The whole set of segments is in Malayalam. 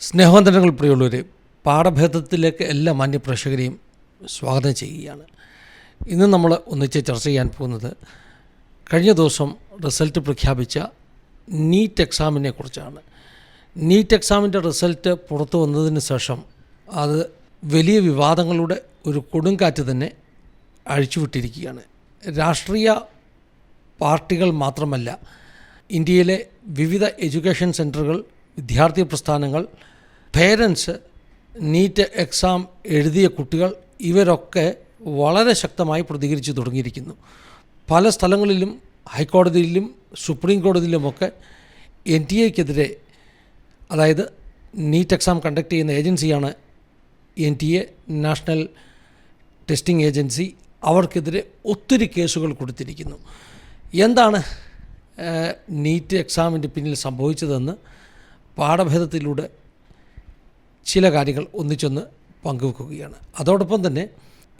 സ്നേഹവന്ദനങ്ങൾ പ്രിയമുള്ളവരെ പാഠഭേദത്തിലേക്ക് എല്ലാ മാന്യപ്രേക്ഷകരെയും സ്വാഗതം ചെയ്യുകയാണ്. ഇന്ന് നമ്മൾ ഒന്നിച്ച് ചർച്ച ചെയ്യാൻ പോകുന്നത് കഴിഞ്ഞ ദിവസം റിസൾട്ട് പ്രഖ്യാപിച്ച നീറ്റ് എക്സാമിനെ കുറിച്ചാണ്. നീറ്റ് എക്സാമിന്റെ റിസൾട്ട് പുറത്തു വന്നതിന് ശേഷം അത് വലിയ വിവാദങ്ങളുടെ ഒരു കൊടുങ്കാറ്റ് തന്നെ അഴിച്ചുവിട്ടിരിക്കുകയാണ്. രാഷ്ട്രീയ പാർട്ടികൾ മാത്രമല്ല ഇന്ത്യയിലെ വിവിധ എഡ്യൂക്കേഷൻ സെന്ററുകൾ വിദ്യാർത്ഥി പ്രസ്ഥാനങ്ങൾ പേരൻസ് നീറ്റ് എക്സാം എഴുതിയ കുട്ടികൾ ഇവരൊക്കെ വളരെ ശക്തമായി പ്രതികരിച്ചു തുടങ്ങിയിരിക്കുന്നു. പല സ്ഥലങ്ങളിലും ഹൈക്കോടതിയിലും സുപ്രീം കോടതിയിലുമൊക്കെ എൻ ടി എക്കെതിരെ അതായത് നീറ്റ് എക്സാം കണ്ടക്ട് ചെയ്യുന്ന ഏജൻസിയാണ് N T A national testing agency അവർക്കെതിരെ ഒത്തിരി കേസുകൾ കൊടുത്തിരിക്കുന്നു. എന്താണ് നീറ്റ് എക്സാമിന്റെ പിന്നിൽ സംഭവിച്ചതെന്ന് പാഠഭേദത്തിലൂടെ ചില കാര്യങ്ങൾ ഒന്നിച്ചൊന്ന് പങ്കുവെക്കുകയാണ്. അതോടൊപ്പം തന്നെ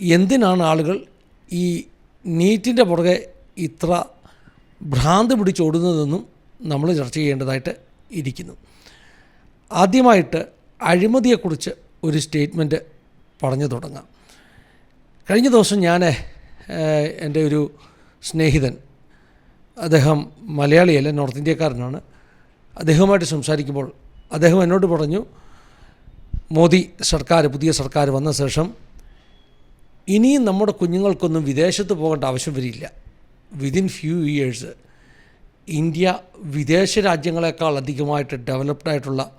എന്തിനാണ് ആളുകൾ ഈ നീറ്റിന്റെ പുറകെ ഇത്ര ഭ്രാന്ത് പിടിച്ചോടുന്നതെന്നും നമ്മൾ ചർച്ച ചെയ്യേണ്ടതായിട്ട് ഇരിക്കുന്നു. ആദ്യമായിട്ട് അഴിമതിയെക്കുറിച്ച് ഒരു സ്റ്റേറ്റ്മെന്റ് പറഞ്ഞു തുടങ്ങാം. കഴിഞ്ഞ ദിവസം ഞാൻ എന്റെ ഒരു സ്നേഹിതൻ അദ്ദേഹം മലയാളിയല്ല നോർത്ത് ഇന്ത്യക്കാരനാണ്. അദ്ദേഹവുമായിട്ട് സംസാരിക്കുമ്പോൾ അദ്ദേഹം എന്നോട് പറഞ്ഞു മോദി സർക്കാർ പുതിയ സർക്കാർ വന്ന ശേഷം ഇനിയും നമ്മുടെ കുഞ്ഞുങ്ങൾക്കൊന്നും വിദേശത്ത് പോകേണ്ട ആവശ്യം വരില്ല. വിതിൻ ഫ്യൂ ഇയേഴ്സ് ഇന്ത്യ വിദേശ രാജ്യങ്ങളെക്കാൾ അധികമായിട്ട് ഡെവലപ്ഡ് ആയിട്ടുള്ള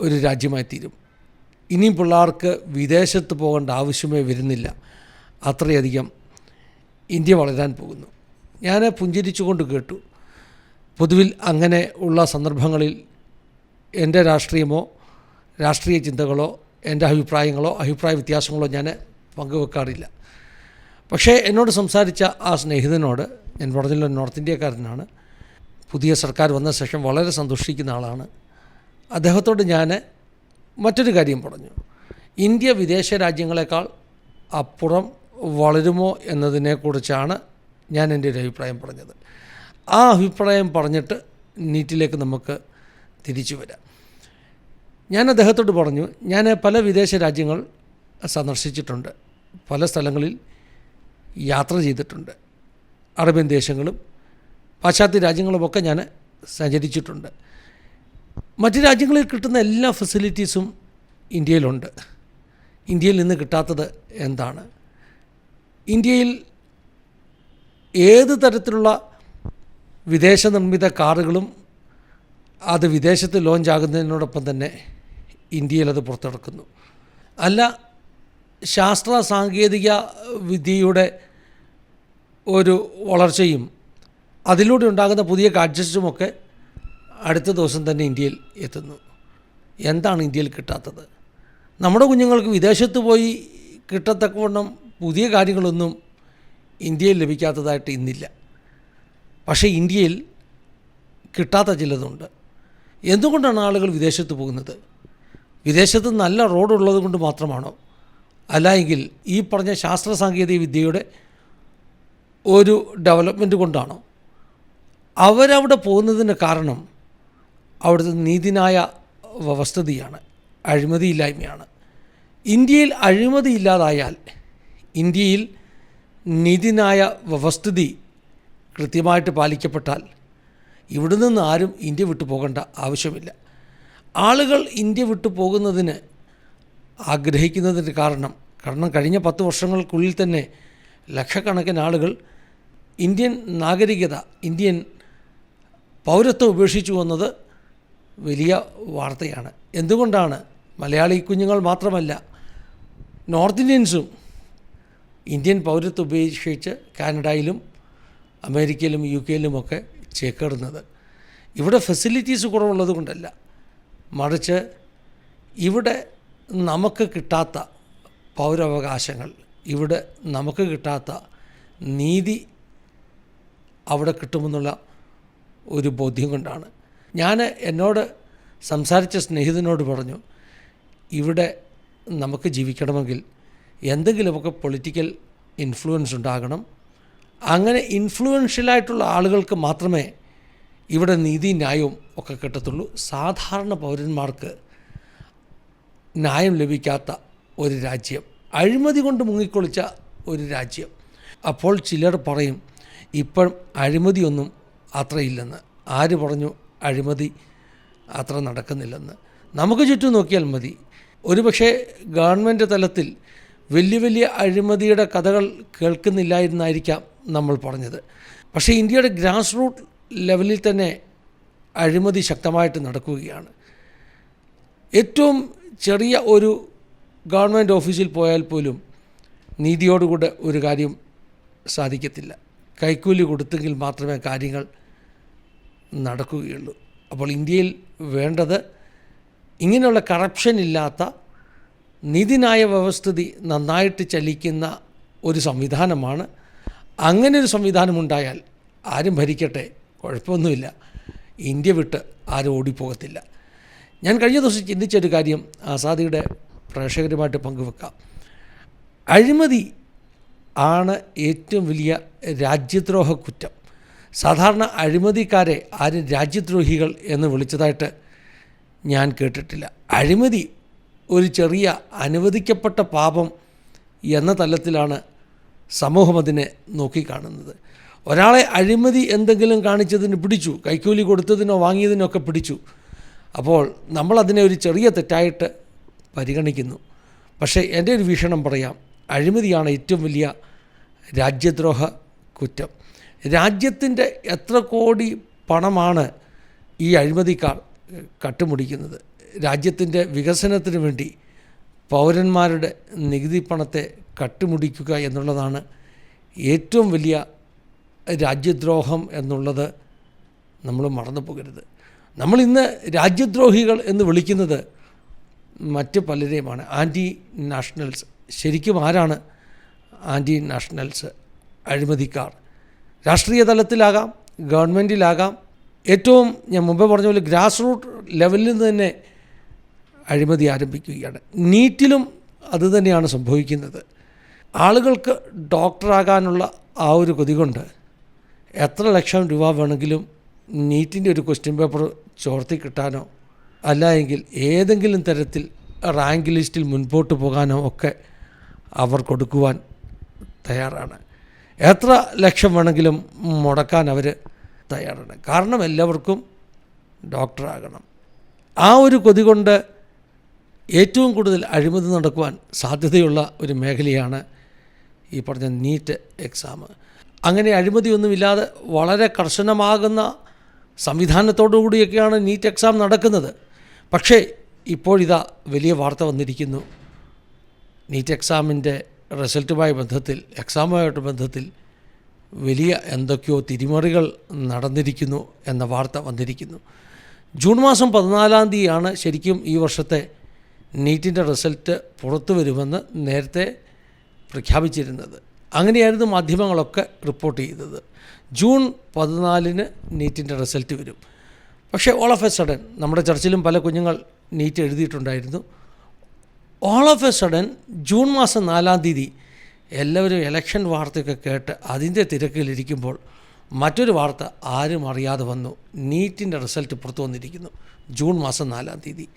ഒരു രാജ്യമായി തീരും. ഇനി പിള്ളേർക്ക് വിദേശത്ത് പോകേണ്ട ആവശ്യമേ വരുന്നില്ല. അത്രയധികം ഇന്ത്യ വളരാൻ പോകുന്നു. ഞാൻ പുഞ്ചിരിച്ചുകൊണ്ട് കേട്ടു. പൊതുവിൽ അങ്ങനെ ഉള്ള സന്ദർഭങ്ങളിൽ എന്റെ രാഷ്ട്രീയമോ രാഷ്ട്രീയ ചിന്തകളോ എന്റെ അഭിപ്രായങ്ങളോ അഭിപ്രായ വ്യത്യാസങ്ങളോ ഞാൻ പങ്കുവെക്കാറില്ല. പക്ഷേ എന്നോട് സംസാരിച്ച ആ സ്നേഹിതനോട് ഞാൻ പറഞ്ഞല്ലോ നോർത്ത് ഇന്ത്യക്കാരനാണ് പുതിയ സർക്കാർ വന്ന ശേഷം വളരെ സന്തോഷിക്കുന്ന ആളാണ്. അദ്ദേഹത്തോട് ഞാൻ മറ്റൊരു കാര്യം പറഞ്ഞു. ഇന്ത്യ വിദേശ രാജ്യങ്ങളെക്കാൾ അപ്പുറം വളരുമോ എന്നതിനെക്കുറിച്ചാണ് ഞാൻ എന്റെ ഒരു അഭിപ്രായം പറഞ്ഞത്. ആ അഭിപ്രായം പറഞ്ഞിട്ട് നീറ്റിലേക്ക് നമുക്ക് തിരിച്ചു വരാം. ഞാൻ അദ്ദേഹത്തോട് പറഞ്ഞു ഞാൻ പല വിദേശ രാജ്യങ്ങൾ സന്ദർശിച്ചിട്ടുണ്ട് പല സ്ഥലങ്ങളിൽ യാത്ര ചെയ്തിട്ടുണ്ട്. അറേബ്യൻ ദേശങ്ങളും പാശ്ചാത്യ രാജ്യങ്ങളുമൊക്കെ ഞാൻ സഞ്ചരിച്ചിട്ടുണ്ട്. മറ്റ് രാജ്യങ്ങളിൽ കിട്ടുന്ന എല്ലാ ഫെസിലിറ്റീസും ഇന്ത്യയിലുണ്ട്. ഇന്ത്യയിൽ നിന്ന് കിട്ടാത്തത് എന്താണ്? ഇന്ത്യയിൽ ഏത് തരത്തിലുള്ള വിദേശ നിർമ്മിത കാറുകളും അത് വിദേശത്ത് ലോഞ്ച് ആകുന്നതിനോടൊപ്പം തന്നെ ഇന്ത്യയിൽ അത് പുറത്തിറക്കുന്നു. അല്ല ശാസ്ത്ര സാങ്കേതിക വിദ്യയുടെ ഒരു വളർച്ചയും അതിലൂടെ ഉണ്ടാകുന്ന പുതിയ ഗാഡ്ജറ്റ്സുമൊക്കെ അടുത്ത ദിവസം തന്നെ ഇന്ത്യയിൽ എത്തുന്നു. എന്താണ് ഇന്ത്യയിൽ കിട്ടാത്തത്? നമ്മുടെ കുഞ്ഞുങ്ങൾക്ക് വിദേശത്ത് പോയി കിട്ടത്തക്കവണ്ണം പുതിയ കാര്യങ്ങളൊന്നും ഇന്ത്യയിൽ ലഭിക്കാത്തതായിട്ട് ഇന്നില്ല. പക്ഷേ ഇന്ത്യയിൽ കിട്ടാത്ത ചിലതുണ്ട്. എന്തുകൊണ്ടാണ് ആളുകൾ വിദേശത്ത് പോകുന്നത്? വിദേശത്ത് നല്ല റോഡുള്ളത് കൊണ്ട് മാത്രമാണോ? അല്ല എങ്കിൽ ഈ പറഞ്ഞ ശാസ്ത്ര സാങ്കേതിക വിദ്യയുടെ ഒരു ഡെവലപ്മെന്റ് കൊണ്ടാണോ? അവരവിടെ പോകുന്നതിന് കാരണം അവിടുത്തെ നീതിനായ വസ്തുതയാണ് അഴിമതിയില്ലായ്മയാണ്. ഇന്ത്യയിൽ അഴിമതി ഇല്ലാതായാൽ ഇന്ത്യയിൽ നീതിനായ വ്യവസ്ഥിതി കൃത്യമായിട്ട് പാലിക്കപ്പെട്ടാൽ ഇവിടെ നിന്ന് ആരും ഇന്ത്യ വിട്ടു പോകേണ്ട ആവശ്യമില്ല. ആളുകൾ ഇന്ത്യ വിട്ടു പോകുന്നതിന് ആഗ്രഹിക്കുന്നതിന്റെ കാരണം കാരണം കഴിഞ്ഞ പത്ത് വർഷങ്ങൾക്കുള്ളിൽ തന്നെ ലക്ഷക്കണക്കിന് ആളുകൾ ഇന്ത്യൻ നാഗരികത ഇന്ത്യൻ പൗരത്വം ഉപേക്ഷിച്ചു വന്നത് വലിയ വാർത്തയാണ്. എന്തുകൊണ്ടാണ് മലയാളി കുഞ്ഞുങ്ങൾ മാത്രമല്ല നോർത്ത് ഇന്ത്യൻസും ഇന്ത്യൻ പൗരത്വം ഉപേക്ഷിച്ച് കാനഡയിലും അമേരിക്കയിലും യു കെയിലുമൊക്കെ ചേക്കേറുന്നത്. ഇവിടെ ഫെസിലിറ്റീസ് കുറവുള്ളത് കൊണ്ടല്ല. മറിച്ച് ഇവിടെ നമുക്ക് കിട്ടാത്ത പൗരവകാശങ്ങൾ ഇവിടെ നമുക്ക് കിട്ടാത്ത നീതി അവിടെ കിട്ടുമെന്നുള്ള ഒരു ബോധ്യം കൊണ്ടാണ്. ഞാൻ എന്നോട് സംസാരിച്ച സ്നേഹിതനോട് പറഞ്ഞു ഇവിടെ നമുക്ക് ജീവിക്കണമെങ്കിൽ എന്തെങ്കിലുമൊക്കെ പൊളിറ്റിക്കൽ ഇൻഫ്ലുവൻസ് ഉണ്ടാകണം അങ്ങനെ ഇൻഫ്ലുവൻഷ്യലായിട്ടുള്ള ആളുകൾക്ക് മാത്രമേ ഇവിടെ നീതി ന്യായവും ഒക്കെ കിട്ടത്തുള്ളൂ. സാധാരണ പൗരന്മാർക്ക് ന്യായം ലഭിക്കാത്ത ഒരു രാജ്യം അഴിമതി കൊണ്ട് മുങ്ങിക്കൊളിച്ച ഒരു രാജ്യം. അപ്പോൾ ചിലർ പറയും ഇപ്പം അഴിമതിയൊന്നും അത്രയില്ലെന്ന്. ആര് പറഞ്ഞു അഴിമതി അത്ര നടക്കുന്നില്ലെന്ന്? നമുക്ക് ചുറ്റും നോക്കിയാൽ മതി. ഒരുപക്ഷെ ഗവൺമെന്റ് തലത്തിൽ വലിയ വലിയ അഴിമതിയുടെ കഥകൾ കേൾക്കുന്നില്ലായിരുന്നായിരിക്കാം നമ്മൾ പറഞ്ഞത്. പക്ഷേ ഇന്ത്യയുടെ ഗ്രാസ് റൂട്ട് ലെവലിൽ തന്നെ അഴിമതി ശക്തമായിട്ട് നടക്കുകയാണ്. ഏറ്റവും ചെറിയ ഒരു ഗവൺമെന്റ് ഓഫീസിൽ പോയാൽ പോലും നീതിയോടുകൂടെ ഒരു കാര്യം സാധിക്കത്തില്ല. കൈക്കൂലി കൊടുത്തെങ്കിൽ മാത്രമേ കാര്യങ്ങൾ നടക്കുകയുള്ളൂ. അപ്പോൾ ഇന്ത്യയിൽ വേണ്ടത് ഇങ്ങനെയുള്ള കറപ്ഷൻ ഇല്ലാത്ത നീതിനായ വ്യവസ്ഥിതി നന്നായിട്ട് ചലിക്കുന്ന ഒരു സംവിധാനമാണ് അങ്ങനെ ഒരു സംവിധാനമുണ്ടായാൽ ആരും ഭരിക്കട്ടെ കുഴപ്പമൊന്നുമില്ല. ഇന്ത്യ വിട്ട് ആരും ഓടിപ്പോകത്തില്ല. ഞാൻ കഴിഞ്ഞ ദിവസം ചിന്തിച്ചൊരു കാര്യം ആസാദിയുടെ പ്രേക്ഷകരുമായിട്ട് പങ്കുവെക്കാം. അഴിമതി ആണ് ഏറ്റവും വലിയ രാജ്യദ്രോഹ കുറ്റം. സാധാരണ അഴിമതിക്കാരെ ആരും രാജ്യദ്രോഹികൾ എന്ന് വിളിച്ചതായിട്ട് ഞാൻ കേട്ടിട്ടില്ല. അഴിമതി ഒരു ചെറിയ അനുവദിക്കപ്പെട്ട പാപം എന്ന തലത്തിലാണ് സമൂഹം അതിനെ നോക്കിക്കാണുന്നത്. ഒരാളെ അഴിമതി എന്തെങ്കിലും കാണിച്ചതിന് പിടിച്ചു കൈക്കൂലി കൊടുത്തതിനോ വാങ്ങിയതിനോ ഒക്കെ പിടിച്ചു. അപ്പോൾ നമ്മളതിനെ ഒരു ചെറിയ തെറ്റായിട്ട് പരിഗണിക്കുന്നു. പക്ഷേ എന്റെ ഒരു വീക്ഷണം പറയാം. അഴിമതിയാണ് ഏറ്റവും വലിയ രാജ്യദ്രോഹ കുറ്റം. രാജ്യത്തിന്റെ എത്ര കോടി പണമാണ് ഈ അഴിമതിക്കാർ കട്ടുമുടിക്കുന്നത്? രാജ്യത്തിന്റെ വികസനത്തിന് വേണ്ടി പൗരന്മാരുടെ നികുതി പണത്തെ കട്ടുമുടിക്കുക എന്നുള്ളതാണ് ഏറ്റവും വലിയ രാജ്യദ്രോഹം എന്നുള്ളത് നമ്മൾ മറന്നു പോകരുത്. നമ്മൾ ഇന്ന് രാജ്യദ്രോഹികൾ എന്ന് വിളിക്കുന്നത് മറ്റ് പലരെയുമാണ്. Anti Nationals. ശരിക്കും ആരാണ് ആന്റി നാഷണൽസ്? അഴിമതിക്കാർ രാഷ്ട്രീയ തലത്തിലാകാം ഗവൺമെന്റിലാകാം ഏറ്റവും ഞാൻ മുമ്പേ പറഞ്ഞ പോലെ ഗ്രാസ് റൂട്ട് ലെവലിൽ നിന്ന് തന്നെ അഴിമതി ആരംഭിക്കുകയാണ്. നീറ്റിലും അതുതന്നെയാണ് സംഭവിക്കുന്നത്. ആളുകൾക്ക് ഡോക്ടറാകാനുള്ള ആ ഒരു കൊതി കൊണ്ട് എത്ര ലക്ഷം രൂപ വേണമെങ്കിലും നീറ്റിന്റെ ഒരു ക്വസ്റ്റ്യൻ പേപ്പർ ചോർത്തി കിട്ടാനോ അല്ല എങ്കിൽ ഏതെങ്കിലും തരത്തിൽ റാങ്ക് ലിസ്റ്റിൽ മുൻപോട്ട് പോകാനോ ഒക്കെ അവർ കൊടുക്കുവാൻ തയ്യാറാണ്. എത്ര ലക്ഷം വേണമെങ്കിലും മുടക്കാൻ അവർ തയ്യാറാണ്. കാരണം എല്ലാവർക്കും ഡോക്ടറാകണം. ആ ഒരു കൊതി കൊണ്ട് ഏറ്റവും കൂടുതൽ അഴിമതി നടക്കുവാൻ സാധ്യതയുള്ള ഒരു മേഖലയാണ് ഈ പറഞ്ഞ നീറ്റ് എക്സാം. അങ്ങനെ അഴിമതിയൊന്നുമില്ലാതെ വളരെ കർശനമാകുന്ന സംവിധാനത്തോടു കൂടിയൊക്കെയാണ് നീറ്റ് എക്സാം നടക്കുന്നത്. പക്ഷേ ഇപ്പോഴിതാ വലിയ വാർത്ത വന്നിരിക്കുന്നു. നീറ്റ് എക്സാമിന്റെ റിസൾട്ടുമായി ബന്ധത്തിൽ എക്സാമുമായിട്ട് ബന്ധത്തിൽ വലിയ എന്തൊക്കെയോ തിരിമറികൾ നടന്നിരിക്കുന്നു എന്ന വാർത്ത വന്നിരിക്കുന്നു. ജൂൺ മാസം പതിനാലാം തീയതിയാണ് ശരിക്കും ഈ വർഷത്തെ നീറ്റിന്റെ റിസൾട്ട് പുറത്തു വരുമെന്ന് നേരത്തെ പ്രഖ്യാപിച്ചിരുന്നത്. അങ്ങനെയായിരുന്നു മാധ്യമങ്ങളൊക്കെ റിപ്പോർട്ട് ചെയ്തത്. ജൂൺ പതിനാലിന് നീറ്റിന്റെ റിസൾട്ട് വരും. പക്ഷേ ഓൾ ഓഫ് എ സഡൻ നമ്മുടെ ചർച്ചിലും പല കുഞ്ഞുങ്ങൾ NEET എഴുതിയിട്ടുണ്ടായിരുന്നു. All of a sudden June മാസം നാലാം തീയതി എല്ലാവരും ഇലക്ഷൻ വാർത്തയൊക്കെ കേട്ട് അതിന്റെ തിരക്കിലിരിക്കുമ്പോൾ മറ്റൊരു വാർത്ത ആരും അറിയാതെ വന്നു. നീറ്റിന്റെ റിസൾട്ട് പുറത്തു വന്നിരിക്കുന്നു. ജൂൺ മാസം നാലാം തീയതി.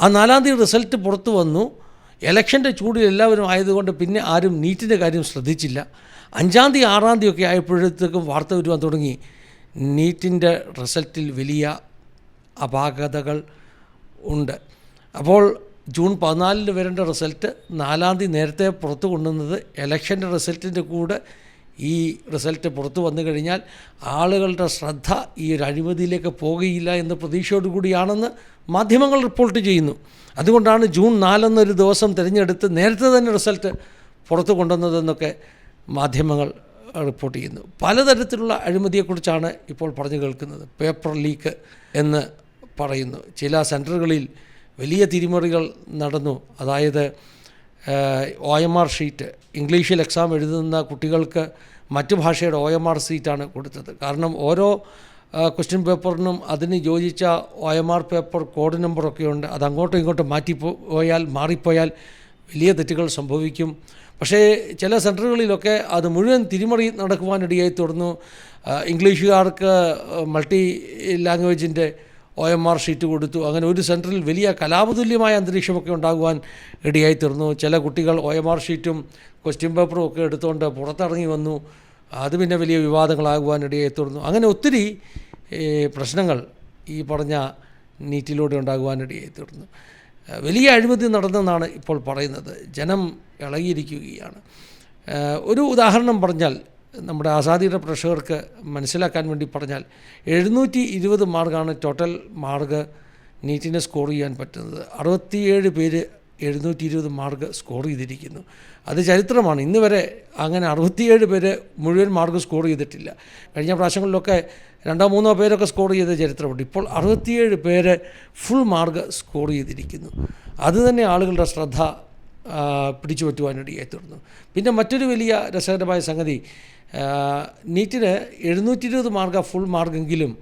ആ നാലാം തീയതി റിസൾട്ട് പുറത്തു വന്നു. ഇലക്ഷന്റെ ചൂടിൽ എല്ലാവരും ആയതുകൊണ്ട് പിന്നെ ആരും നീറ്റിന്റെ കാര്യം ശ്രദ്ധിച്ചില്ല. അഞ്ചാം തീയതി ആറാം തീയതി ഒക്കെ ആയപ്പോഴത്തേക്കും വാർത്ത വരുവാൻ തുടങ്ങി. നീറ്റിന്റെ റിസൾട്ടിൽ വലിയ അപാകതകൾ ഉണ്ട്. അപ്പോൾ ജൂൺ പതിനാലിന് വരേണ്ട റിസൾട്ട് നാലാം തീയതി നേരത്തെ പുറത്തു കൊണ്ടുവന്നത് ഇലക്ഷന്റെ റിസൾട്ടിന്റെ കൂടെ ഈ റിസൾട്ട് പുറത്തു വന്നു കഴിഞ്ഞാൽ ആളുകളുടെ ശ്രദ്ധ ഈ ഒരു അഴിമതിയിലേക്ക് പോകുകയില്ല എന്ന പ്രതീക്ഷയോടുകൂടിയാണെന്ന് മാധ്യമങ്ങൾ റിപ്പോർട്ട് ചെയ്യുന്നു. അതുകൊണ്ടാണ് ജൂൺ നാലെന്നൊരു ദിവസം തിരഞ്ഞെടുത്ത് നേരത്തെ തന്നെ റിസൾട്ട് പുറത്തു കൊണ്ടുവന്നതെന്നൊക്കെ മാധ്യമങ്ങൾ റിപ്പോർട്ട് ചെയ്യുന്നു. പലതരത്തിലുള്ള അഴിമതിയെക്കുറിച്ചാണ് ഇപ്പോൾ പറഞ്ഞു കേൾക്കുന്നത്. പേപ്പർ ലീക്ക് എന്ന് പറയുന്നു. ചില സെന്ററുകളിൽ വലിയ തിരിമറികൾ നടന്നു. അതായത് ഒ എം ആർ ഷീറ്റ് ഇംഗ്ലീഷിൽ എക്സാം എഴുതുന്ന കുട്ടികൾക്ക് മറ്റു ഭാഷയുടെ ഒ എം ആർ സീറ്റാണ് കൊടുത്തത്. കാരണം ഓരോ ക്വസ്റ്റ്യൻ പേപ്പറിനും അതിന് യോജിച്ച O M R paper code നമ്പറൊക്കെ ഉണ്ട്. അത് അങ്ങോട്ടും ഇങ്ങോട്ടും മാറ്റിപ്പോയാൽ മാറിപ്പോയാൽ വലിയ തെറ്റുകൾ സംഭവിക്കും. പക്ഷേ ചില സെന്ററുകളിലൊക്കെ അത് മുഴുവൻ തിരിമറി നടക്കുവാനിടയായി തുടർന്നു. ഇംഗ്ലീഷുകാർക്ക് മൾട്ടി ലാംഗ്വേജിന്റെ ഒ എം ആർ ഷീറ്റ് കൊടുത്തു. അങ്ങനെ ഒരു സെന്ററിൽ വലിയ കലാപതുല്യമായ അന്തരീക്ഷമൊക്കെ ഉണ്ടാകുവാൻ ഇടയായി ചില കുട്ടികൾ ഒ എം ആർ ഷീറ്റും ക്വസ്റ്റ്യൻ പേപ്പറും ഒക്കെ എടുത്തുകൊണ്ട് പുറത്തിറങ്ങി വന്നു. അത് പിന്നെ വലിയ വിവാദങ്ങളാകുവാൻ ഇടയായി അങ്ങനെ ഒത്തിരി പ്രശ്നങ്ങൾ ഈ പറഞ്ഞ നീറ്റിലൂടെ ഉണ്ടാകുവാൻ ഇടയായി വലിയ അഴിമതി നടന്നെന്നാണ് ഇപ്പോൾ പറയുന്നത്. ജനം ഇളകിയിരിക്കുകയാണ്. ഒരു ഉദാഹരണം പറഞ്ഞാൽ നമ്മുടെ ആസാദിയുടെ പ്രേക്ഷകർക്ക് മനസ്സിലാക്കാൻ വേണ്ടി പറഞ്ഞാൽ എഴുന്നൂറ്റി ഇരുപത് മാർക്കാണ് ടോട്ടൽ മാർക്ക് നീറ്റിനെ സ്കോർ ചെയ്യാൻ പറ്റുന്നത്. അറുപത്തിയേഴ് പേര് എഴുന്നൂറ്റി ഇരുപത് മാർക്ക് സ്കോർ ചെയ്തിരിക്കുന്നു. അത് ചരിത്രമാണ്. ഇന്ന് വരെ അങ്ങനെ അറുപത്തിയേഴ് പേര് മുഴുവൻ മാർക്ക് സ്കോർ ചെയ്തിട്ടില്ല. കഴിഞ്ഞ പ്രാവശ്യങ്ങളിലൊക്കെ രണ്ടോ മൂന്നോ പേരൊക്കെ സ്കോർ ചെയ്ത ചരിത്രമുണ്ട്. ഇപ്പോൾ അറുപത്തിയേഴ് പേര് ഫുൾ മാർക്ക് സ്കോർ ചെയ്തിരിക്കുന്നു. അത് തന്നെ ആളുകളുടെ ശ്രദ്ധ പിടിച്ചു പറ്റുവാനിടയായി തീർന്നു. പിന്നെ മറ്റൊരു വലിയ രസകരമായ സംഗതി നീറ്റിന് എഴുന്നൂറ്റി ഇരുപത് മാർക്ക് ഫുൾ മാർക്കെങ്കിലും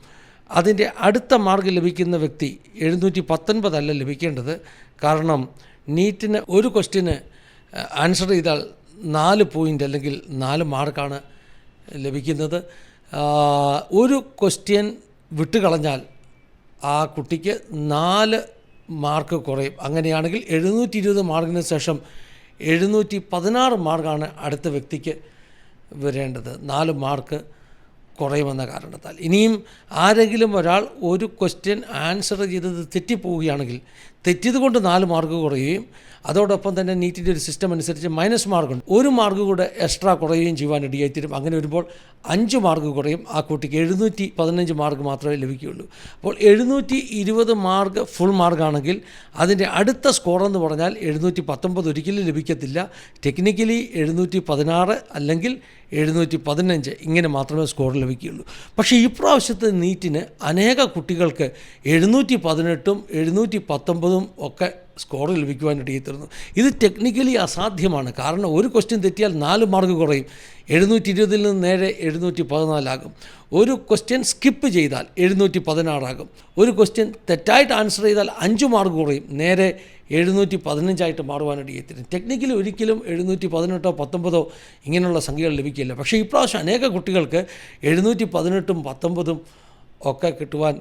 അതിന്റെ അടുത്ത മാർക്ക് ലഭിക്കുന്ന വ്യക്തി എഴുന്നൂറ്റി പത്തൊൻപതല്ല ലഭിക്കേണ്ടത്. കാരണം നീറ്റിന് ഒരു ക്വസ്റ്റ്യന് ആൻസർ ചെയ്താൽ നാല് പോയിന്റ് അല്ലെങ്കിൽ നാല് മാർക്കാണ് ലഭിക്കുന്നത്. ഒരു ക്വസ്റ്റ്യൻ വിട്ടുകളഞ്ഞാൽ ആ കുട്ടിക്ക് നാല് മാർക്ക് കുറയും. അങ്ങനെയാണെങ്കിൽ എഴുന്നൂറ്റി ഇരുപത് മാർക്കിന് ശേഷം എഴുന്നൂറ്റി പതിനാറ് മാർക്കാണ് അടുത്ത വ്യക്തിക്ക് വരേണ്ടത്. നാല് മാർക്ക് കുറയുമെന്ന കാരണത്താൽ. ഇനിയും ആരെങ്കിലും ഒരാൾ ഒരു ക്വസ്റ്റ്യൻ ആൻസർ ചെയ്തത് തെറ്റിപ്പോവുകയാണെങ്കിൽ തെറ്റിയത് കൊണ്ട് നാല് മാർക്ക് കുറയുകയും അതോടൊപ്പം തന്നെ നീറ്റിന്റെ ഒരു സിസ്റ്റം അനുസരിച്ച് മൈനസ് മാർക്കുണ്ട് ഒരു മാർക്ക് കൂടെ എക്സ്ട്രാ കുറയുകയും ചെയ്യുവാൻ ഇടയായിത്തീരും അങ്ങനെ വരുമ്പോൾ അഞ്ച് മാർക്ക് കുറയും. ആ കുട്ടിക്ക് എഴുന്നൂറ്റി പതിനഞ്ച് മാർക്ക് മാത്രമേ ലഭിക്കുകയുള്ളൂ. അപ്പോൾ എഴുന്നൂറ്റി ഇരുപത് മാർക്ക് ഫുൾ മാർക്കാണെങ്കിൽ അതിന്റെ അടുത്ത സ്കോർ എന്ന് പറഞ്ഞാൽ എഴുന്നൂറ്റി പത്തൊമ്പത് ഒരിക്കലും ലഭിക്കത്തില്ല. ടെക്നിക്കലി എഴുന്നൂറ്റി പതിനാറ് അല്ലെങ്കിൽ എഴുന്നൂറ്റി പതിനഞ്ച് ഇങ്ങനെ മാത്രമേ സ്കോർ ലഭിക്കുകയുള്ളൂ. പക്ഷേ ഇപ്രാവശ്യത്തെ പ്രാവശ്യത്തെ നീറ്റിന് അനേക കുട്ടികൾക്ക് എഴുന്നൂറ്റി പതിനെട്ടും എഴുന്നൂറ്റി പത്തൊമ്പതും ഒക്കെ സ്കോർ ലഭിക്കുവാനായിട്ട് ഇടയെത്തുന്നു ഇത് ടെക്നിക്കലി അസാധ്യമാണ്. കാരണം ഒരു ക്വസ്റ്റ്യൻ തെറ്റിയാൽ നാല് മാർക്ക് കുറയും. എഴുന്നൂറ്റി ഇരുപതിൽ നിന്ന് നേരെ എഴുന്നൂറ്റി പതിനാലാകും ഒരു ക്വസ്റ്റ്യൻ സ്കിപ്പ് ചെയ്താൽ എഴുന്നൂറ്റി പതിനാറാകും ഒരു ക്വസ്റ്റ്യൻ തെറ്റായിട്ട് ആൻസർ ചെയ്താൽ അഞ്ച് മാർക്ക് കുറയും. നേരെ എഴുന്നൂറ്റി പതിനഞ്ചായിട്ട് മാറുവാനായിട്ട് മാറുവാനിടയെത്തിരും ടെക്നിക്കലി ഒരിക്കലും എഴുന്നൂറ്റി പതിനെട്ടോ പത്തൊമ്പതോ ഇങ്ങനെയുള്ള സംഖ്യകൾ ലഭിക്കില്ല. പക്ഷേ ഇപ്രാവശ്യം അനേക കുട്ടികൾക്ക് എഴുന്നൂറ്റി പതിനെട്ടും പത്തൊമ്പതും ഒക്കെ കിട്ടുവാൻ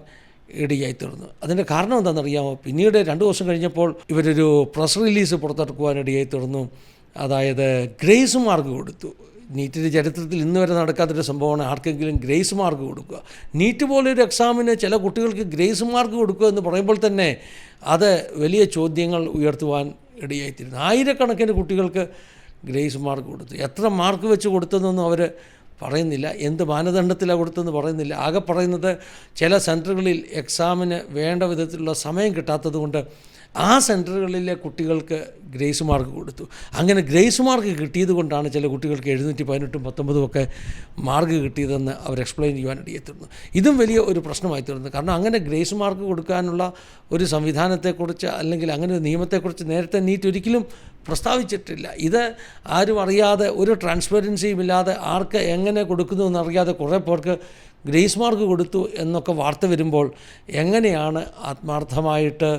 ഇടയായി തീർന്നു അതിന്റെ കാരണം എന്താണെന്നറിയാമോ? പിന്നീട് രണ്ട് ദിവസം കഴിഞ്ഞപ്പോൾ ഇവരൊരു പ്രസ് റിലീസ് പുറത്തിറക്കുവാൻ ഇടയായി തീർന്നു അതായത് ഗ്രേസ് മാർക്ക് കൊടുത്തു. നീറ്റിന്റെ ചരിത്രത്തിൽ ഇന്ന് വരെ നടക്കാത്തൊരു സംഭവമാണ് ആർക്കെങ്കിലും ഗ്രേസ് മാർക്ക് കൊടുക്കുക. നീറ്റ് പോലൊരു എക്സാമിന് ചില കുട്ടികൾക്ക് ഗ്രേസ് മാർക്ക് കൊടുക്കുക എന്ന് പറയുമ്പോൾ തന്നെ അത് വലിയ ചോദ്യങ്ങൾ ഉയർത്തുവാൻ ഇടയായിത്തീരുന്നു ആയിരക്കണക്കിന് കുട്ടികൾക്ക് ഗ്രേസ് മാർക്ക് കൊടുത്തു. എത്ര മാർക്ക് വെച്ച് കൊടുത്തതെന്നൊന്നും അവർ പറയുന്നില്ല. എന്ത് മാനദണ്ഡത്തിലാണ് കൊടുത്തതെന്ന് പറയുന്നില്ല. ആകെ പറയുന്നത് ചില സെന്ററുകളിൽ എക്സാമിന് വേണ്ട വിധത്തിലുള്ള സമയം കിട്ടാത്തത് കൊണ്ട് ആ സെന്ററുകളിലെ കുട്ടികൾക്ക് ഗ്രേസ് മാർക്ക് കൊടുത്തു. അങ്ങനെ ഗ്രേസ് മാർക്ക് കിട്ടിയത് കൊണ്ടാണ് ചില കുട്ടികൾക്ക് എഴുന്നൂറ്റി പതിനെട്ടും പത്തൊമ്പതും ഒക്കെ മാർക്ക് കിട്ടിയതെന്ന് അവർ എക്സ്പ്ലെയിൻ ചെയ്യാൻ എത്തുന്നു ഇതും വലിയ ഒരു പ്രശ്നമായി തീർന്നു. കാരണം അങ്ങനെ ഗ്രേസ് മാർക്ക് കൊടുക്കാനുള്ള ഒരു സംവിധാനത്തെക്കുറിച്ച് അല്ലെങ്കിൽ അങ്ങനെ ഒരു നിയമത്തെക്കുറിച്ച് നേരത്തെ നീറ്റ് ഒരിക്കലും പ്രസ്താവിച്ചിട്ടില്ല. ഇത് ആരും അറിയാതെ ഒരു ട്രാൻസ്പെറൻസിയും ഇല്ലാതെ ആർക്ക് എങ്ങനെ കൊടുക്കുന്നു എന്നറിയാതെ കുറേ പേർക്ക് ഗ്രേസ് മാർക്ക് കൊടുത്തു എന്നൊക്കെ വാർത്ത വരുമ്പോൾ എങ്ങനെയാണ് ആത്മാർത്ഥമായിട്ട്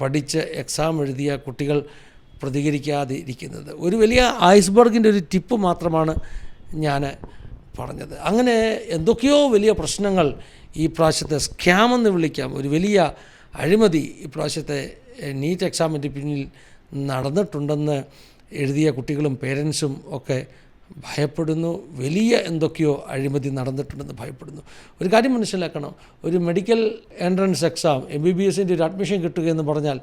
പഠിച്ച് എക്സാം എഴുതിയ കുട്ടികൾ പ്രതികരിക്കാതെ ഇരിക്കുന്നത് ഒരു വലിയ ഐസ്ബർഗിന്റെ ഒരു ടിപ്പ് മാത്രമാണ് ഞാൻ പറഞ്ഞത്. അങ്ങനെ എന്തൊക്കെയോ വലിയ പ്രശ്നങ്ങൾ ഈ പ്രാവശ്യത്തെ സ്കാം എന്ന് വിളിക്കാം. ഒരു വലിയ അഴിമതി ഈ പ്രാവശ്യത്തെ നീറ്റ് എക്സാമിന്റെ പിന്നിൽ നടന്നിട്ടുണ്ടെന്ന് എഴുതിയ കുട്ടികളും പേരൻസും ഒക്കെ ഭയപ്പെടുന്നു. വലിയ എന്തൊക്കെയോ അഴിമതി നടന്നിട്ടുണ്ടെന്ന് ഭയപ്പെടുന്നു. ഒരു കാര്യം മനസ്സിലാക്കണം. ഒരു medical entrance exam M B B എസിന്റെ ഒരു അഡ്മിഷൻ കിട്ടുക എന്ന് പറഞ്ഞാൽ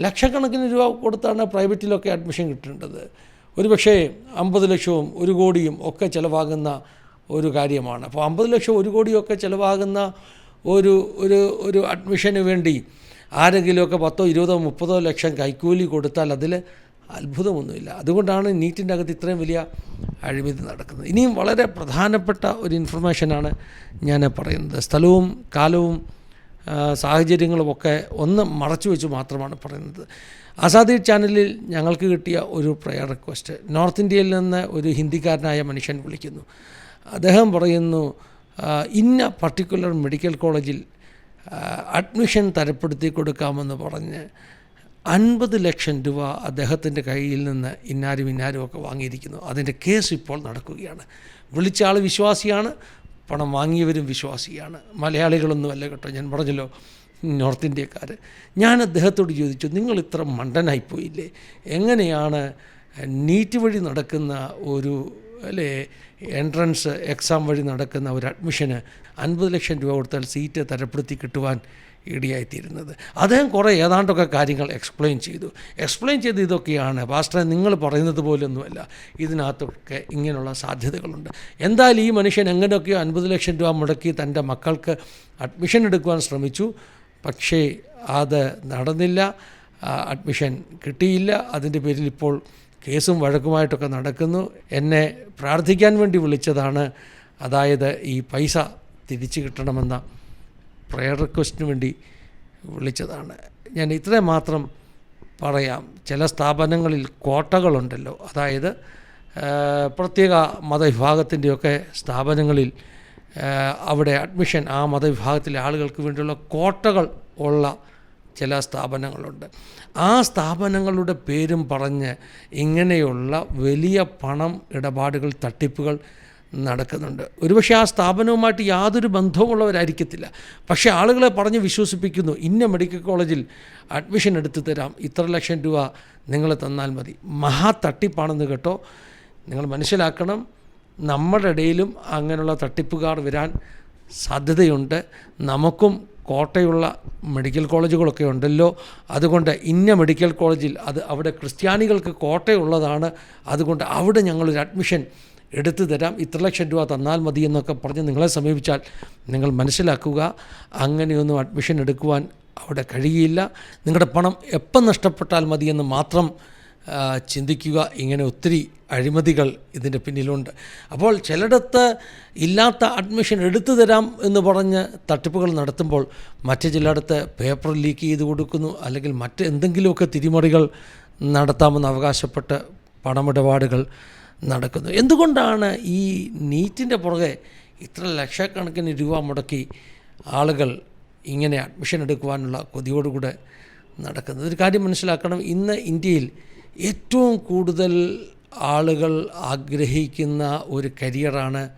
ലക്ഷക്കണക്കിന് രൂപ കൊടുത്താണ് പ്രൈവറ്റിലൊക്കെ അഡ്മിഷൻ കിട്ടേണ്ടത്. ഒരു പക്ഷേ അമ്പത് ലക്ഷവും ഒരു കോടിയും ഒക്കെ ചിലവാകുന്ന ഒരു കാര്യമാണ്. അപ്പോൾ അമ്പത് ലക്ഷം ഒരു കോടിയൊക്കെ ചിലവാകുന്ന ഒരു ഒരു ഒരു അഡ്മിഷന് വേണ്ടി ആരെങ്കിലുമൊക്കെ പത്തോ ഇരുപതോ മുപ്പതോ ലക്ഷം കൈക്കൂലി കൊടുത്താൽ അതിൽ അത്ഭുതമൊന്നുമില്ല. അതുകൊണ്ടാണ് നീറ്റിന്റെ അകത്ത് ഇത്രയും വലിയ അഴിമതി നടക്കുന്നത്. ഇനിയും വളരെ പ്രധാനപ്പെട്ട ഒരു ഇൻഫർമേഷനാണ് ഞാൻ പറയുന്നത്. സ്ഥലവും കാലവും സാഹചര്യങ്ങളും സാഹചര്യങ്ങളുമൊക്കെ ഒന്ന് മറച്ചു വെച്ച് മാത്രമാണ് പറയുന്നത്. ആസാദി ചാനലിൽ ഞങ്ങൾക്ക് കിട്ടിയ ഒരു പ്രയർ റിക്വസ്റ്റ് നോർത്ത് ഇന്ത്യയിൽ നിന്ന് ഒരു ഹിന്ദിക്കാരനായ മനുഷ്യൻ വിളിക്കുന്നു. അദ്ദേഹം പറയുന്നു ഇന്ന പർട്ടിക്കുലർ മെഡിക്കൽ കോളേജിൽ അഡ്മിഷൻ തരപ്പെടുത്തി കൊടുക്കാമെന്ന് പറഞ്ഞ് അൻപത് ലക്ഷം രൂപ അദ്ദേഹത്തിന്റെ കയ്യിൽ നിന്ന് ഇന്നാരും ഇന്നാരും ഒക്കെ വാങ്ങിയിരിക്കുന്നു. അതിന്റെ കേസ് ഇപ്പോൾ നടക്കുകയാണ്. വിളിച്ച ആൾ വിശ്വാസിയാണ് പണം വാങ്ങിയവരും വിശ്വാസിയാണ്. മലയാളികളൊന്നുമല്ല കേട്ടോ ഞാൻ പറഞ്ഞല്ലോ നോർത്ത് ഇന്ത്യക്കാർ ഞാൻ അദ്ദേഹത്തോട് ചോദിച്ചു നിങ്ങൾ ഇത്ര മണ്ടനായിപ്പോയില്ലേ എങ്ങനെയാണ് നീറ്റ് വഴി നടക്കുന്ന ഒരു അല്ലേ എൻട്രൻസ് എക്സാം വഴി നടക്കുന്ന ഒരു അഡ്മിഷന് അൻപത് ലക്ഷം രൂപ കൊടുത്താൽ സീറ്റ് തരപ്പെടുത്തി കിട്ടുവാൻ ഇടയായിത്തീരുന്നത്. അദ്ദേഹം കുറേ ഏതാണ്ടൊക്കെ കാര്യങ്ങൾ എക്സ്പ്ലെയിൻ ചെയ്തു. എക്സ്പ്ലെയിൻ ചെയ്ത് ഇതൊക്കെയാണ്. പാസ്റ്ററെ നിങ്ങൾ പറയുന്നത് പോലൊന്നുമല്ല. ഇതിനകത്തൊക്കെ ഇങ്ങനെയുള്ള സാധ്യതകളുണ്ട്. എന്തായാലും ഈ മനുഷ്യൻ എങ്ങനെയൊക്കെയോ അൻപത് ലക്ഷം രൂപ മുടക്കി തന്റെ മക്കൾക്ക് അഡ്മിഷൻ എടുക്കുവാൻ ശ്രമിച്ചു. പക്ഷേ അത് നടന്നില്ല. അഡ്മിഷൻ കിട്ടിയില്ല. അതിന്റെ പേരിൽ ഇപ്പോൾ കേസും വഴക്കുമായിട്ടൊക്കെ നടക്കുന്നു. എന്നെ പ്രാർത്ഥിക്കാൻ വേണ്ടി വിളിച്ചതാണ്. അതായത് ഈ പൈസ തിരിച്ചു കിട്ടണമെന്ന പ്രെയർ റിക്വസ്റ്റിന് വേണ്ടി വിളിച്ചതാണ്. ഞാൻ ഇത്രയും മാത്രം പറയാം. ചില സ്ഥാപനങ്ങളിൽ കോട്ടകളുണ്ടല്ലോ അതായത് പ്രത്യേക മതവിഭാഗത്തിന്റെയൊക്കെ സ്ഥാപനങ്ങളിൽ അവിടെ അഡ്മിഷൻ ആ മതവിഭാഗത്തിലെ ആളുകൾക്ക് വേണ്ടിയുള്ള കോട്ടകൾ ഉള്ള ചില സ്ഥാപനങ്ങളുണ്ട്. ആ സ്ഥാപനങ്ങളുടെ പേരും പറഞ്ഞ് ഇങ്ങനെയുള്ള വലിയ പണം ഇടപാടുകൾ തട്ടിപ്പുകൾ നടക്കുന്നുണ്ട്. ഒരുപക്ഷെ ആ സ്ഥാപനവുമായിട്ട് യാതൊരു ബന്ധവുമുള്ളവരായിരിക്കത്തില്ല. പക്ഷേ ആളുകളെ പറഞ്ഞ് വിശ്വസിപ്പിക്കുന്നു ഇന്ന മെഡിക്കൽ കോളേജിൽ അഡ്മിഷൻ എടുത്തു തരാം ഇത്ര ലക്ഷം രൂപ നിങ്ങൾ തന്നാൽ മതി. മഹാ തട്ടിപ്പാണെന്ന് കേട്ടോ. നിങ്ങൾ മനസ്സിലാക്കണം നമ്മുടെ ഇടയിലും അങ്ങനെയുള്ള തട്ടിപ്പുകാർ വരാൻ സാധ്യതയുണ്ട്. നമുക്കും കോട്ടയുള്ള മെഡിക്കൽ കോളേജുകളൊക്കെ ഉണ്ടല്ലോ. അതുകൊണ്ട് ഇന്ന മെഡിക്കൽ കോളേജിൽ അത് അവിടെ ക്രിസ്ത്യാനികൾക്ക് കോട്ടയുള്ളതാണ്. അതുകൊണ്ട് അവിടെ ഞങ്ങളൊരു അഡ്മിഷൻ എടുത്തു തരാം. ഇത്ര ലക്ഷം രൂപ തന്നാൽ മതി എന്നൊക്കെ പറഞ്ഞ് നിങ്ങളെ സമീപിച്ചാൽ നിങ്ങൾ മനസ്സിലാക്കുക. അങ്ങനെയൊന്നും അഡ്മിഷൻ എടുക്കുവാൻ അവിടെ കഴിയില്ല. നിങ്ങളുടെ പണം എപ്പം നഷ്ടപ്പെട്ടാൽ മതിയെന്ന് മാത്രം ചിന്തിക്കുക. ഇങ്ങനെ ഒത്തിരി അഴിമതികൾ ഇതിന്റെ പിന്നിലുണ്ട്. അപ്പോൾ ചിലയിടത്ത് ഇല്ലാത്ത അഡ്മിഷൻ എടുത്തു തരാം എന്ന് പറഞ്ഞ് തട്ടിപ്പുകൾ നടത്തുമ്പോൾ മറ്റു ചിലയിടത്ത് പേപ്പർ ലീക്ക് ചെയ്ത് കൊടുക്കുന്നു. അല്ലെങ്കിൽ മറ്റ് എന്തെങ്കിലുമൊക്കെ തിരിമറികൾ നടത്താമെന്ന് അവകാശപ്പെട്ട് പണമിടപാടുകൾ നടക്കുന്നു. എന്തുകൊണ്ടാണ് ഈ നീറ്റിന്റെ പുറകെ ഇത്ര ലക്ഷക്കണക്കിന് രൂപ മുടക്കി ആളുകൾ ഇങ്ങനെ അഡ്മിഷൻ എടുക്കുവാനുള്ള കൊതിയോടുകൂടെ നടക്കുന്നത്? ഒരു കാര്യം മനസ്സിലാക്കണം. ഇന്ന് ഇന്ത്യയിൽ ഏറ്റവും കൂടുതൽ ആളുകൾ ആഗ്രഹിക്കുന്ന ഒരു കരിയറാണ്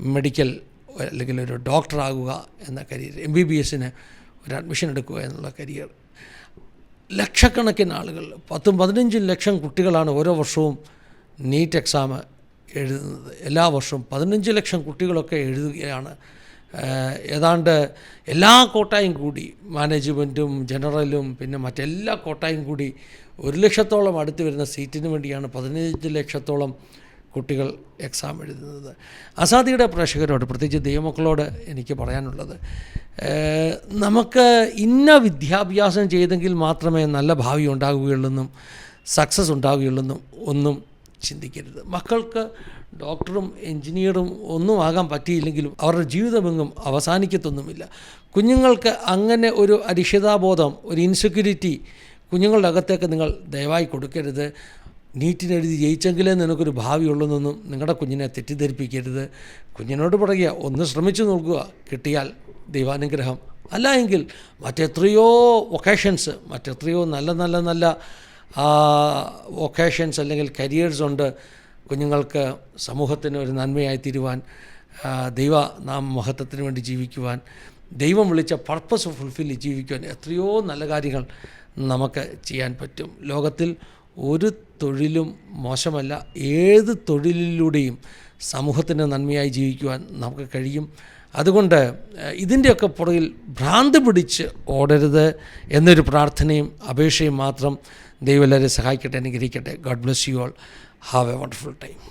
മെഡിക്കൽ അല്ലെങ്കിൽ ഒരു ഡോക്ടർ ഡോക്ടറാകുക എന്ന കരിയർ. എം ബി ബി എസിന് ഒരു അഡ്മിഷൻ എടുക്കുക എന്നുള്ള കരിയർ. ലക്ഷക്കണക്കിന് ആളുകൾ പത്തും പതിനഞ്ചും ലക്ഷം കുട്ടികളാണ് ഓരോ വർഷവും നീറ്റ് എക്സാം എഴുതുന്നത്. എല്ലാ വർഷവും പതിനഞ്ച് ലക്ഷം കുട്ടികളൊക്കെ എഴുതുകയാണ്. ഏതാണ്ട് എല്ലാ കോട്ടായും കൂടി മാനേജ്മെന്റും ജനറലും പിന്നെ മറ്റെല്ലാ കോട്ടായും കൂടി ഒരു ലക്ഷത്തോളം അടുത്ത് വരുന്ന സീറ്റിന് വേണ്ടിയാണ് പതിനഞ്ച് ലക്ഷത്തോളം കുട്ടികൾ എക്സാം എഴുതുന്നത്. അസാദിയുടെ പ്രേക്ഷകരോട് പ്രത്യേകിച്ച് ദൈവമക്കളോട് എനിക്ക് പറയാനുള്ളത് നമുക്ക് ഇന്ന വിദ്യാഭ്യാസം ചെയ്തെങ്കിൽ മാത്രമേ നല്ല ഭാവി ഉണ്ടാകുകയുള്ളെന്നും സക്സസ് ഉണ്ടാകുകയുള്ളെന്നും ഒന്നും ചിന്തിക്കരുത്. മക്കൾക്ക് ഡോക്ടറും എഞ്ചിനീയറും ഒന്നും ആകാൻ പറ്റിയില്ലെങ്കിലും അവരുടെ ജീവിതമെങ്ങും അവസാനിക്കത്തൊന്നുമില്ല. കുഞ്ഞുങ്ങൾക്ക് അങ്ങനെ ഒരു അരിഷിതാബോധം ഒരു ഇൻസെക്യൂരിറ്റി കുഞ്ഞുങ്ങളുടെ അകത്തേക്ക് നിങ്ങൾ ദയവായി കൊടുക്കരുത്. നീറ്റിനെഴുതി ജയിച്ചെങ്കിലേ നിനക്കൊരു ഭാവിയുള്ളൂന്നൊന്നും നിങ്ങളുടെ കുഞ്ഞിനെ തെറ്റിദ്ധരിപ്പിക്കരുത്. കുഞ്ഞിനോട് പറയുക ഒന്ന് ശ്രമിച്ചു നോക്കുക. കിട്ടിയാൽ ദൈവാനുഗ്രഹം. അല്ല എങ്കിൽ മറ്റെത്രയോ വൊക്കേഷൻസ് മറ്റെത്രയോ നല്ല നല്ല നല്ല വൊക്കേഷൻസ് അല്ലെങ്കിൽ കരിയേഴ്സ് ഉണ്ട് കുഞ്ഞുങ്ങൾക്ക് സമൂഹത്തിന് ഒരു നന്മയായി തീരുവാൻ ദൈവ നാം മഹത്വത്തിന് വേണ്ടി ജീവിക്കുവാൻ ദൈവം വിളിച്ച പർപ്പസ് ഫുൾഫിൽ ജീവിക്കുവാൻ എത്രയോ നല്ല കാര്യങ്ങൾ നമുക്ക് ചെയ്യാൻ പറ്റും. ലോകത്തിൽ ഒരു തൊഴിലും മോശമല്ല ഏത് തൊഴിലിലൂടെയും സമൂഹത്തിന് നന്മയായി ജീവിക്കുവാൻ നമുക്ക് കഴിയും. അതുകൊണ്ട് ഇതിന്റെയൊക്കെ പുറകിൽ ഭ്രാന്ത് പിടിച്ച് ഓടരുത് എന്നൊരു പ്രാർത്ഥനയും അപേക്ഷയും മാത്രം ദൈവം എല്ലാവരെയും സഹായിക്കട്ടെ അനുഗ്രഹിക്കട്ടെ. God bless you all have a wonderful time